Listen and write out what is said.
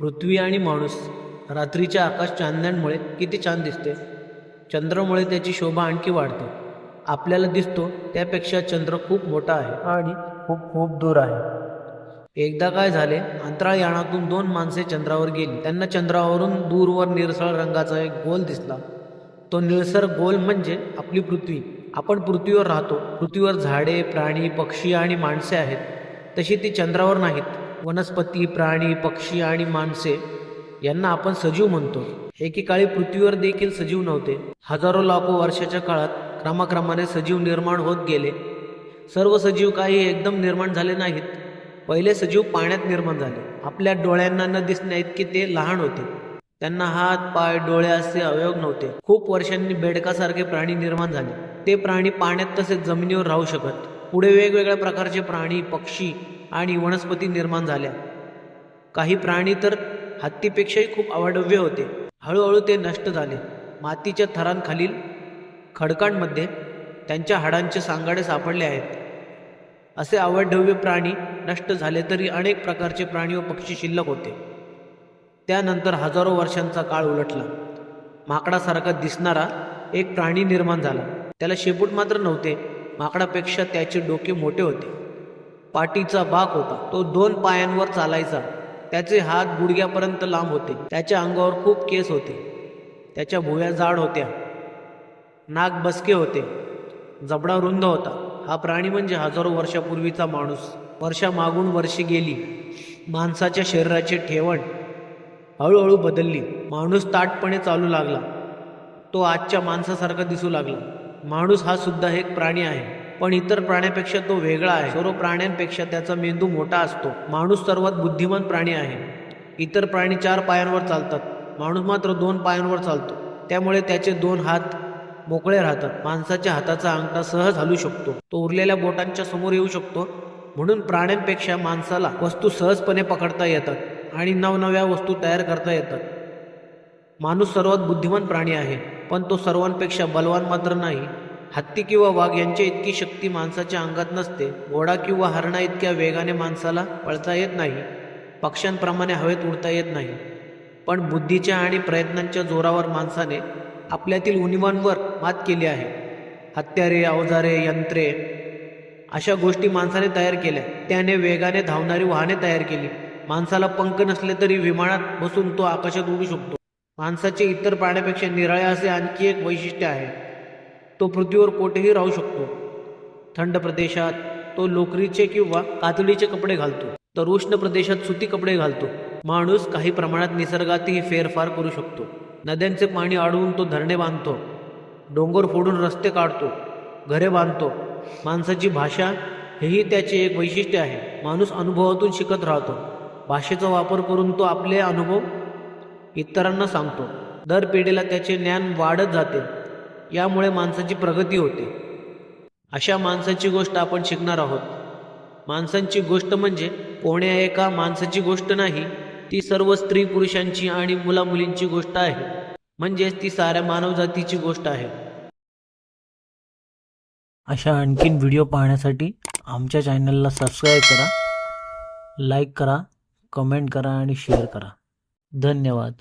पृथ्वी आणि माणूस रात्रीच्या आकाश चांदण्यांमुळे किती छान दिसते. चंद्रामुळे त्याची शोभा आणखी वाढते. आपल्याला दिसतो त्यापेक्षा चंद्र खूप मोठा आहे आणि खूप खूप दूर आहे. एकदा काय झाले अंतराळयानातून दोन माणसे चंद्रावर गेली. त्यांना चंद्रावरून दूरवर निळसळ रंगाचा एक गोल दिसला. तो निळसर गोल म्हणजे आपली पृथ्वी. आपण पृथ्वीवर राहतो. पृथ्वीवर झाडे प्राणी पक्षी आणि माणसे आहेत. तशी ती चंद्रावर नाहीत. वनस्पती प्राणी पक्षी आणि माणसे यांना आपण सजीव म्हणतो. एकेकाळी पृथ्वीवर देखील सजीव नव्हते. हजारो लाखो वर्षाच्या काळात क्रमाक्रमाने सजीव निर्माण होत गेले. सर्व सजीव काही एकदम निर्माण झाले नाहीत. पहिले सजीव पाण्यात निर्माण झाले. आपल्या डोळ्यांना न दिसण्या इतके ते लहान होते. त्यांना हात पाय डोळे असे अवयव नव्हते. खूप वर्षांनी बेडकासारखे प्राणी निर्माण झाले. ते प्राणी पाण्यात तसेच जमिनीवर राहू शकत. पुढे वेगवेगळ्या प्रकारचे प्राणी पक्षी आणि वनस्पती निर्माण झाल्या. काही प्राणी तर हत्तीपेक्षाही खूप अवाढव्य होते. हळूहळू ते नष्ट झाले. मातीच्या थरांखालील खडकांमध्ये त्यांच्या हाडांचे सांगाडे सापडले आहेत. असे अवाढव्य प्राणी नष्ट झाले तरी अनेक प्रकारचे प्राणी व पक्षी शिल्लक होते. त्यानंतर हजारो वर्षांचा काळ उलटला. माकडासारखा दिसणारा एक प्राणी निर्माण झाला. त्याला शेपूट मात्र नव्हते. माकडापेक्षा त्याचे डोके मोठे होते. पाठीचा भाग होता. तो दोन पायांवर चालायचा. त्याचे हात गुडघ्यापर्यंत लांब होते. त्याच्या अंगावर खूप केस होते. त्याच्या भुव्या जाड होत्या. नाक बसके होते. जबडा रुंद होता. हा प्राणी म्हणजे हजारो वर्षापूर्वीचा माणूस. वर्षा मागून वर्षे गेली. माणसाच्या शरीराचे ठेवण हळूहळू बदलली. माणूस ताटपणे चालू लागला. तो आजच्या माणसासारखा दिसू लागला. माणूस हा सुद्धा एक प्राणी आहे. पण इतर प्राण्यापेक्षा तो वेगळा आहे. सर्व प्राण्यांपेक्षा त्याचा मेंदू मोठा असतो. माणूस सर्वात बुद्धिमान प्राणी आहे. इतर प्राणी चार पायांवर चालतात. माणूस मात्र दोन पायांवर चालतो. त्यामुळे त्याचे दोन हात मोकळे राहतात. माणसाच्या हाताचा अंगठा सहज हलू शकतो. तो उरलेल्या बोटांच्या समोर येऊ शकतो. म्हणून प्राण्यांपेक्षा माणसाला वस्तू सहजपणे पकडता येतात आणि नवनव्या वस्तू तयार करता येतात. माणूस सर्वात बुद्धिमान प्राणी आहे. पण तो सर्वांपेक्षा बलवान मात्र नाही. हत्ती किंवा वाघ यांच्या इतकी शक्ती माणसाच्या अंगात नसते. घोडा किंवा हरणा इतक्या वेगाने माणसाला पळता येत नाही. पक्ष्यांप्रमाणे हवेत उडता येत नाही. पण बुद्धीच्या आणि प्रयत्नांच्या जोरावर माणसाने आपल्यातील उणिवांवर मात केली आहे. हत्यारे अवजारे यंत्रे अशा गोष्टी माणसाने तयार केल्या. त्याने वेगाने धावणारी वाहने तयार केली. माणसाला पंख नसले तरी विमानात बसून तो आकाशात उडू शकतो. माणसाचे इतर प्राण्यापेक्षा निराळे असे आणखी एक वैशिष्ट्य आहे. तो पृथ्वीवर कोठेही राहू शकतो. थंड प्रदेशात तो लोकरीचे किंवा कातडीचे कपडे घालतो. तर उष्ण प्रदेशात सुती कपडे घालतो. माणूस काही प्रमाणात निसर्गातही फेरफार करू शकतो. नद्यांचे पाणी अडवून तो धरणे बांधतो. डोंगर फोडून रस्ते काढतो. घरे बांधतो. माणसाची भाषा हेही त्याचे एक वैशिष्ट्य आहे. माणूस अनुभवातून शिकत राहतो. भाषेचा वापर करून तो आपले अनुभव इतरांना सांगतो. दर पिढीला त्याचे ज्ञान वाढत जाते. यामुळे माणसाची प्रगती होते. अशा माणसाची गोष्ट आपण शिकणार आहोत. माणसांची गोष्ट म्हणजे कोण्या एका माणसाची गोष्ट नाही ती सर्व स्त्री पुरुषांची आणि मुलामुलींची गोष्ट आहे. म्हणजेच ती साऱ्या मानवजातीची गोष्ट आहे. अशा आणखीन व्हिडिओ पाहण्यासाठी आमच्या चॅनलला सबस्क्राईब करा लाईक करा कमेंट करा आणि शेअर करा. धन्यवाद.